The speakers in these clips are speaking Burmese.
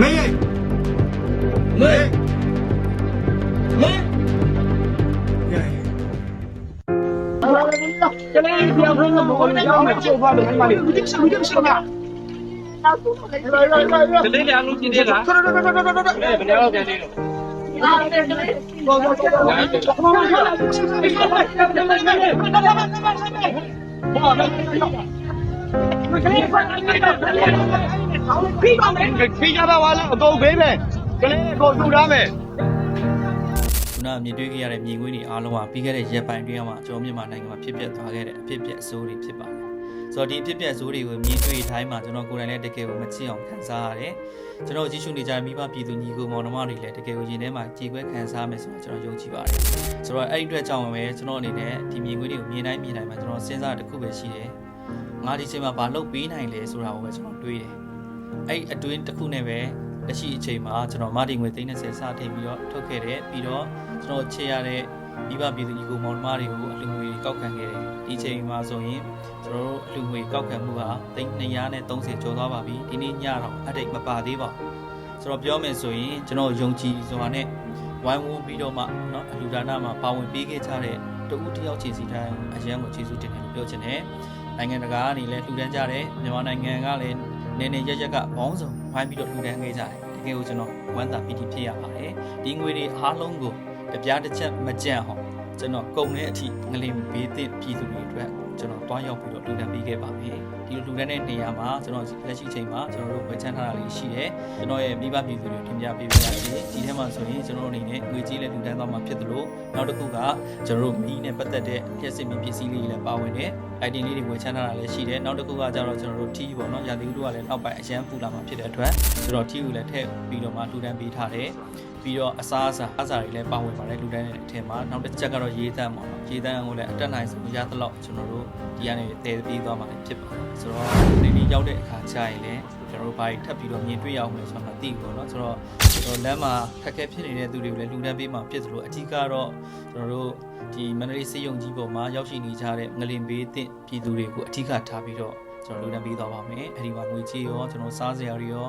မေးမေးမေးကျလေးပြောင်းလို့မဟုတ်ဘူးကြောင်းနဲ့ချုပ်သွားတယ်ဒီမှာလေးဒီချက်ဒီချက်ပါတလေးလည်းအလုံးချင်းသေးလားဘယ်နဲ့တော့ပြန် သေးလို့ပြီးပါမယ်ပြီးကြပါပါလားအကုန်ဘေးပဲကလေးကိုထူထားမယ်ခုနမြင်တွေ့ခဲ့ရတဲ့မြင်ကွင်းတွေအားလုံးကပြီးခဲ့တဲ့ရက်ပိုင်းအတွင်းမှာကျွန်တော်မြန်မာနိုင်ငံမှာဖြစ်ပျက်သွားခဲ့တဲ့အဖြစ်အပျက်အဆိုးတွေဖြစ်ပါတယ်။ဆိုတော့ဒီအဖြစ်အပျက်အဆိုးတွေကိုမြင်တွေ့တိုင်းမှာကျွန်တော်ကိုယ်တိုင်လည်းတကယ်ကိုမချစ်အောင်ခံစားရတယ်။ကျွန်တော်ကြည့်ရှုနေကြတဲ့မိဘပြည်သူညီကိုမောင်နှမတွေလည်းတကယ်ကိုရင်ထဲမှာကြည်ခွဲခံစားမယ်ဆိုတော့ကျွန်တော်ယုံကြည်ပါတယ်။ဆိုတော့အဲ့ဒီအတွက်ကြောင့်ပဲကျွန်တော်အနေနဲ့ဒီမြင်ကွင်းတွေကိုမြင်တိုင်းမြင်တိုင်းမှာကျွန်တော်စဉ်းစားတစ်ခုပဲရှိတယ်။ ငါဒီချိန်မှာဘာလုပ်ပေးနိုင်လဲဆိုတာကိုပဲကျွန်တော်တွေးတယ်။အဲ့အတွင်းတစ်ခုနဲ့ပဲလက်ရှိအချိန်မှာကျွန်တော်မာတီငွေ30စတင်ပြီးတော့ထုတ်ခဲ့တယ်ပြီးတော့ကျွန်တော်ချေရတဲ့မိဘပြည်သူညီကိုမောင်နှမတွေကိုအလှူငွေကောက်ခံခဲ့တယ်ဒီချိန်မှာဆိုရင်ကျွန်တော်တို့အလှူငွေကောက်ခံမှုဟာ330ကျော်သွားပါပြီဒီနေ့ညတော့အတိတ်မပါသေးပါဘူးဆိုတော့ပြောမယ်ဆိုရင်ကျွန်တော်ယုံကြည်စွာနဲ့ဝိုင်းဝန်းပြီးတော့မှเนาะအလှူဒါနမှာပါဝင်ပေးခဲ့ကြတဲ့တဦးတယောက်ချင်းစီတိုင်းအရန်ကိုကျေးဇူးတင်တယ်လို့ပြောချင်တယ် နိုင်ငံတကာကနေလည်းလှူဒန်းကြတယ်မြန်မာနိုင်ငံကလည်းနေနေရရက်ကဘောင်းဆောင်ဝိုင်းပြီးတော့လှူဒန်းခဲ့ကြတယ်တကယ်ကိုကျွန်တော်ဝမ်းသာပီတိဖြစ်ရပါတယ်ဒီငွေတွေအားလုံးကိုတပြားတစ်ချက်မကြံ့အောင် ကျွန်တော်ကုံတဲ့အထိငလင်ဘေးသင့်ပြည်သူတွေအတွက်ကျွန်တော်တွားရောက်ပြီးတော့လှူဒန်းပေးခဲ့ပါမယ်ဒီလိုလှူဒန်းတဲ့နေရာမှာကျွန်တော်လက်ရှိချိန်မှာကျွန်တော်တို့ဝယ်ချမ်းထားတာလေးရှိတယ်ကျွန်တော်ရဲ့မိဘပြည်သူတွေတင်ပြပေးပါရစေဒီထဲမှာဆိုရင်ကျွန်တော်တို့အနေနဲ့ငွေကြေးလည်းလှူဒန်းသွားမှာဖြစ်သလိုနောက်တစ်ခုကကျွန်တော်တို့မီးနဲ့ပတ်သက်တဲ့လျှက်စစ်မီးပစ္စည်းလေးတွေလည်းပါဝင်တယ် item လေးတွေဝယ်ချမ်းထားတာလည်းရှိတယ်နောက်တစ်ခုကကျတော့ကျွန်တော်တို့ tea ပေါ့နော်ရာသီဥတုကလည်းနောက်ပိုင်းအရန်ပူလာမှာဖြစ်တဲ့အတွက်ဆိုတော့ tea ကိုလည်းထည့်ပြီးတော့မှလှူဒန်းပေးထားတယ် ပြီးတော့အစားအစာအစာတွေလည်းပါဝင်ပါတယ်လူတိုင်းတဲ့အထက်မှာနောက်တစ်ချက်ကတော့ရေးတန်းပေါ့နော်ရေးတန်းကိုလည်းအတက်နိုင်ဆုံးရသလောက်ကျွန်တော်တို့ဒီကနေတည်ပြီးသွားမှာလည်းဖြစ်ပါတယ်ဆိုတော့ဒီနေ့ရောက်တဲ့အခါကျရင်လည်းကျွန်တော်တို့ဘာတွေထပ်ပြီးတော့မြင်တွေ့ရအောင်လဲဆိုတော့မသိဘူးပေါ့နော်ဆိုတော့ကျွန်တော်လမ်းမှာခက်ခဲဖြစ်နေတဲ့သူတွေကိုလည်းလူတန်းပေးမှာဖြစ်သလိုအထူးကတော့ကျွန်တော်တို့ဒီမန္တလေးစေယုံကြီးပေါ်မှာရောက်ရှိနေကြတဲ့ငလင်ဘေးတင့်ပြည်သူတွေကိုအထူးကထားပြီးတော့ကျွန်တော်လူတန်းပေးသွားပါမယ်အဲဒီမှာငွေကြေးရောကျွန်တော်စားစရာတွေရော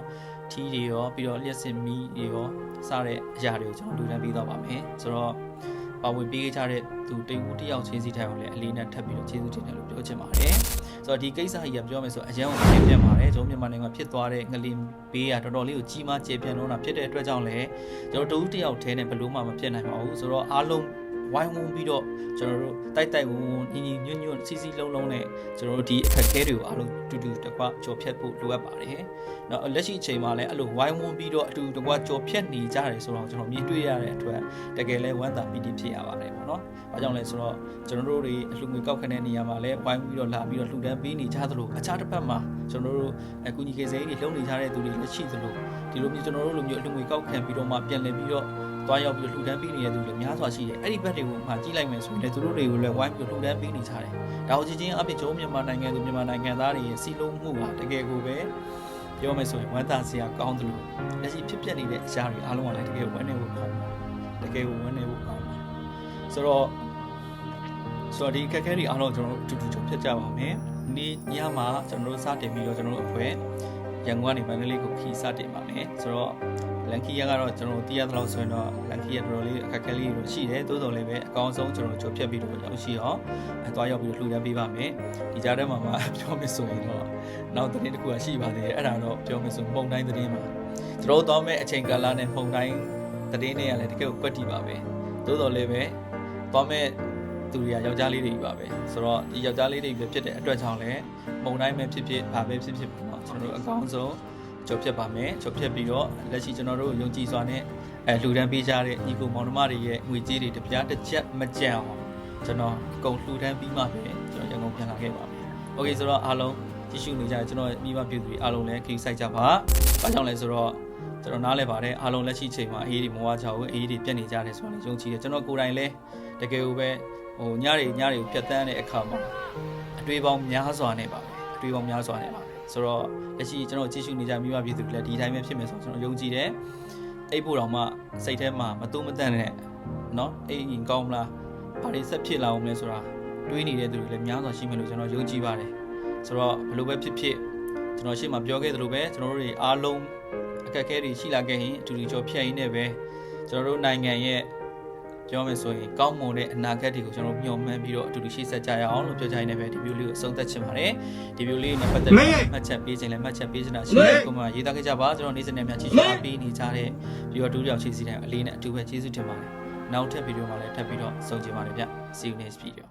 ထီးတွေရောပြီးတော့လျှက်စင်မီးတွေရောစတဲ့အရာတွေကိုကျွန်တော်လူတန်းပေးသွားပါမယ်ဆိုတော့ပါဝင်ပေးခဲ့ကြတဲ့သူတိတ်ဦးတယောက်ချင်းစီထိုင်အောင်လည်းအလေးနဲ့ထပ်ပြီးတော့ကျေးဇူးတင်တယ်လို့ပြောချင်ပါတယ်ဆိုတော့ဒီကိစ္စကြီးကပြောမယ်ဆိုအရန်ကိုပြင်ပြပါတယ်ကျွန်တော်မြန်မာနိုင်ငံမှာဖြစ်သွားတဲ့ငလင်ဘေးကတော်တော်လေးကိုကြီးမားကျေပြန့်လို့တာဖြစ်တဲ့အတွက်ကြောင့်လည်းကျွန်တော်တို့တယောက်တည်းနဲ့ဘယ်လို့မှမဖြစ်နိုင်ပါဘူးဆိုတော့အားလုံး ဝိုင်းဝန်းပြီးတော့ကျွန်တော်တို့တိုက်တိုက်ဝန်းဝန်းညီညီညွတ်ညွတ်စီစီလုံးလုံးနဲ့ကျွန်တော်တို့ဒီအခက်အခဲတွေကိုအားလုံးတူတူတကွကြော်ဖြတ်ဖို့လိုအပ်ပါတယ်။နောက်လက်ရှိအချိန်မှာလည်းအဲ့လိုဝိုင်းဝန်းပြီးတော့အတူတကွကြော်ဖြတ်နေကြတယ်ဆိုတော့ကျွန်တော်မြင်တွေ့ရတဲ့အတွက်တကယ်လဲဝမ်းသာပီတိဖြစ်ရပါတယ်ပေါ့နော်။ဘာကြောင့်လဲဆိုတော့ကျွန်တော်တို့တွေအလှငွေကောက်ခံတဲ့နေရာမှာလည်းဝိုင်းပြီးတော့လာပြီးတော့လှူဒန်းပေးနေကြသလိုအခြားတစ်ဖက်မှာကျွန်တော်တို့အကူညီကေစိမ်းတွေလုပ်နေကြတဲ့သူတွေလည်းရှိသလိုဒီလိုမျိုးကျွန်တော်တို့လိုမျိုးအလှငွေကောက်ခံပြီးတော့မှပြန်လည်ပြီးတော့ သွားရောက်ပြီးလှူဒန်းပေးနေတဲ့သူတွေများစွာရှိတယ်အဲ့ဒီဘက်တွေကိုမှကြည့်လိုက်မယ်ဆိုရင်လည်းသူတို့တွေကိုလည်းဝိုင်းပြီးလှူဒန်းပေးနေကြတယ်ဒါကိုကြည့်ချင်းအဖြစ်ကျုံးမြန်မာနိုင်ငံသူမြန်မာနိုင်ငံသားတွေရဲ့စီလုံးမှုဟာတကယ်ကိုပဲပြောမယ်ဆိုရင်ဝမ်းသာစရာကောင်းတယ်လို့လက်ရှိဖြစ်ပျက်နေတဲ့အရာတွေအားလုံးကလည်းတကယ်ဝမ်းနေဖို့ကောင်းတယ်တကယ်ကိုဝမ်းနေဖို့ကောင်းတယ်ဆိုတော့ဆိုတော့ဒီအခက်အခဲတွေအားလုံးကျွန်တော်တို့အတူတူချုပ်ဖြစ်ကြပါမယ်ဒီညမှာကျွန်တော်တို့စတင်ပြီးတော့ကျွန်တော်တို့အဖွဲ့ရန်ကုန်ကနေမန္တလေးကိုခီးစတင်ပါမယ်ဆိုတော့ လန်ကီယာကတော့ကျွန်တော်တို့တည်ရသလောက်ဆိုရင်တော့လန်ကီယာတော်တော်လေးအခက်အခဲလေးတွေရှိတယ်တိုးတော်လည်းပဲအကောင်းဆုံးကျွန်တော်တို့ချုပ်ဖြတ်ပြီးတော့ရောက်ရှိအောင်အသွားရောက်ပြီးလှူဒန်းပေးပါမယ်ဒီကြားထဲမှာမှပြောမယ်ဆိုရင်တော့နောက်သတင်းတစ်ခုကရှိပါသေးတယ်အဲ့ဒါတော့ပြောမယ်ဆိုပုံတိုင်းသတင်းမှာကျွန်တော်တို့သွားမဲ့အချိန်ကာလနဲ့ပုံတိုင်းသတင်းတွေကလည်းတကယ်ကိုကွက်တီပါပဲတိုးတော်လည်းပဲသွားမဲ့သူတွေကယောက်ျားလေးတွေပါပဲဆိုတော့ဒီယောက်ျားလေးတွေပဲဖြစ်တဲ့အတွက်ကြောင့်လည်းပုံတိုင်းပဲဖြစ်ဖြစ်ဘာပဲဖြစ်ဖြစ်ပေါ့နော်ကျွန်တော်တို့အကောင်းဆုံး ကျော်ဖြတ်ပါမယ်ကျော်ဖြတ်ပြီးတော့လက်ရှိကျွန်တော်တို့ယုံကြည်စွာနဲ့အဲလှူဒန်းပေးကြတဲ့ညီကိုမောင်နှမတွေရဲ့ငွေကြေးတွေတစ်ပြားတစ်ချက်မကြံအောင်ကျွန်တော်အကုန်လှူဒန်းပြီးမှပဲကျွန်တော်ရန်ကုန်ပြန်လာခဲ့ပါမယ်။ Okay ဆိုတော့အားလုံးကြည့်ရှုနေကြတဲ့ကျွန်တော်မိဘပြည်သူတွေအားလုံးလည်းခိစိုက်ကြပါ။ဘာကြောင့်လဲဆိုတော့ကျွန်တော်နားလဲပါတယ်အားလုံးလက်ရှိချိန်မှာအေးတွေမဝါချဘူးအေးတွေပြက်နေကြတယ်ဆိုတော့ယုံကြည်တယ်ကျွန်တော်ကိုယ်တိုင်လည်းတကယ်ကိုပဲဟိုညတွေညတွေကိုဖြတ်တန်းတဲ့အခါမှာအတွေးပေါင်းများစွာနဲ့ပါပဲအတွေးပေါင်းများစွာနဲ့ပါပဲ ဆိုတော့လက်ရှိကျွန်တော်ကြည့်ရှုနေကြမိဘပြည်သူတွေလည်းဒီတိုင်းပဲဖြစ်မယ်ဆိုတော့ကျွန်တော်ယုံကြည်တယ်အိပ်ဖို့တောင်မှစိတ်ထဲမှာမတုံ့မတန့်နဲ့เนาะအိမ်ရင်ကောင်းမလားဘာတွေဆက်ဖြစ်လာအောင်လဲဆိုတာတွေးနေတဲ့သူတွေလည်းများစွာရှိမယ်လို့ကျွန်တော်ယုံကြည်ပါတယ်ဆိုတော့ဘယ်လိုပဲဖြစ်ဖြစ် ကျွန်တော်ရှေ့မှာပြောခဲ့သလိုပဲကျွန်တော်တို့တွေအားလုံးအခက်အခဲတွေရှိလာခဲ့ရင်အတူတူကြောဖြတ်ရင်းနဲ့ပဲကျွန်တော်တို့နိုင်ငံရဲ့ ပြောမယ်ဆိုရင်ကောင်းမွန်တဲ့အနာဂတ်တွေကိုကျွန်တော်မျှော်မှန်းပြီးတော့အတူတူရှေ့ဆက်ကြရအောင်လို့ပြောကြရင်းနဲ့ပဲဒီဗီဒီယိုလေးကိုအဆုံးသတ်ချင်ပါတယ်ဒီဗီဒီယိုလေးနဲ့ပတ်သက်ပြီးမှတ်ချက်ပေးခြင်းလည်းမှတ်ချက်ပေးချင်တာရှိတယ်ကိုမှရေးသားခဲ့ကြပါကျွန်တော်နေ့စဉ်နဲ့များချီးကျူးပေးနေကြတဲ့ပြီးတော့တူတူရောက်ချီးစီတဲ့အလေးနဲ့အတူပဲကျေးဇူးတင်ပါတယ်နောက်ထပ်ဗီဒီယိုမှာလည်းထပ်ပြီးတော့ဆုံကြပါမယ်ဗျ See you next video